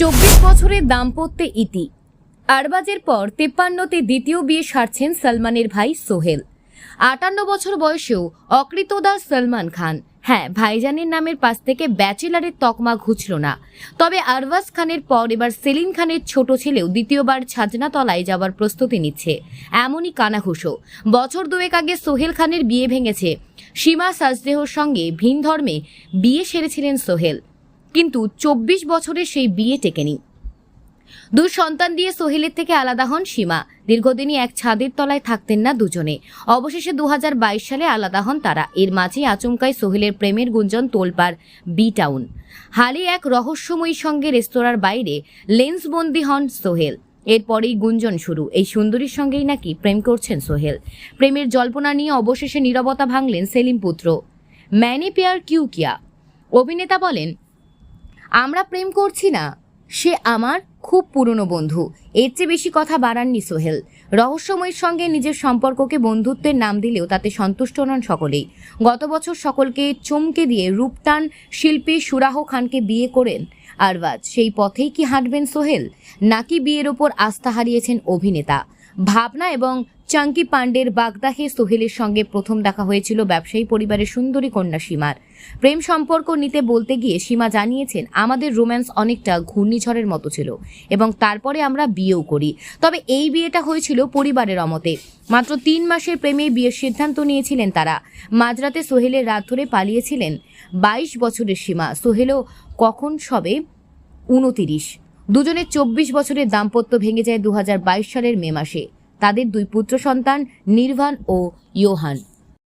চব্বিশ বছরের দাম্পত্যে ইতি। আরবাজের পর তেপ্পান্নতে দ্বিতীয় বিয়ে সারছেন সলমানের ভাই সোহেল। আটান্ন বছর বয়সেও অকৃতদাস সলমান খান। হ্যাঁ ভাইজানের নামের পাশ থেকে ব্যাচেলারের তকমা ঘুচল না। তবে আরবাজ খানের পর এবার সেলিম খানের ছোট ছেলেও দ্বিতীয়বার ছাজনা তলায় যাওয়ার প্রস্তুতি নিচ্ছে। এমনই কানাঘুষো। বছর দুয়েক আগে সোহেল খানের বিয়ে ভেঙেছে। সীমা সাজদেহর সঙ্গে ভিন ধর্মে বিয়ে সেরেছিলেন সোহেল। কিন্তু চব্বিশ বছরের সেই বিয়ে টেকেনি। দুই সন্তান দিয়ে সোহেলের থেকে আলাদা হন সীমা। দীর্ঘদিনই এক ছাদের তলায় থাকতেন না দুজনে। অবশেষে দু হাজার বাইশ সালে আলাদা হন তারা। এর মাঝে আচমকায় সোহেলের প্রেমের গুঞ্জন তোলপার বি টাউন হালে এক রহস্যময়ী সঙ্গে রেস্তোরাঁর বাইরে লেন্সবন্দি হন সোহেল। এরপরেই গুঞ্জন শুরু। এই সুন্দরীর সঙ্গেই নাকি প্রেম করছেন সোহেল। প্রেমের জল্পনা নিয়ে অবশেষে নীরবতা ভাঙলেন সেলিম পুত্র। ম্যানি পেয়ার কিউ কিয়া অভিনেতা বলেন আমরা প্রেম করছি না। সে আমার খুব পুরনো বন্ধু। এর চেয়ে বেশি কথা বাড়াননি সোহেল। রহস্যময়ের সঙ্গে নিজের সম্পর্ককে বন্ধুত্বের নাম দিলেও তাতে সন্তুষ্ট নন সকলেই। গত বছর সকলকে চমকে দিয়ে রূপটান শিল্পী সুরাহ খানকে বিয়ে করেন। আরবাজ, সেই পথেই কি হাঁটবেন সোহেল? নাকি বিয়ের ওপর আস্থা হারিয়েছেন অভিনেতা? ভাবনা এবং চাঙ্কি পাণ্ডের বাগদাহে সোহেলের সঙ্গে প্রথম দেখা হয়েছিল ব্যবসায়ী পরিবারের সুন্দরী কন্যা সীমার। প্রেম সম্পর্ক নিতে বলতে গিয়ে সীমা জানিয়েছেন, আমাদের রোম্যান্স অনেকটা ঘূর্ণিঝড়ের মতো ছিল এবং তারপরে আমরা বিয়েও করি। তবে এই বিয়েটা হয়েছিল পরিবারের অমতে। মাত্র তিন মাসের প্রেমে বিয়ের সিদ্ধান্ত নিয়েছিলেন তারা। মাঝরাতে সোহেলের রাত ধরে পালিয়েছিলেন বাইশ বছরের সীমা। সোহেলও কখন সবে উনতিরিশ দুজনের চব্বিশ বছরের দাম্পত্য ভেঙে যায় দু হাজার বাইশ সালের মে মাসে। তাদের দুই পুত্র সন্তান, নির্ভান ও ইয়োহান।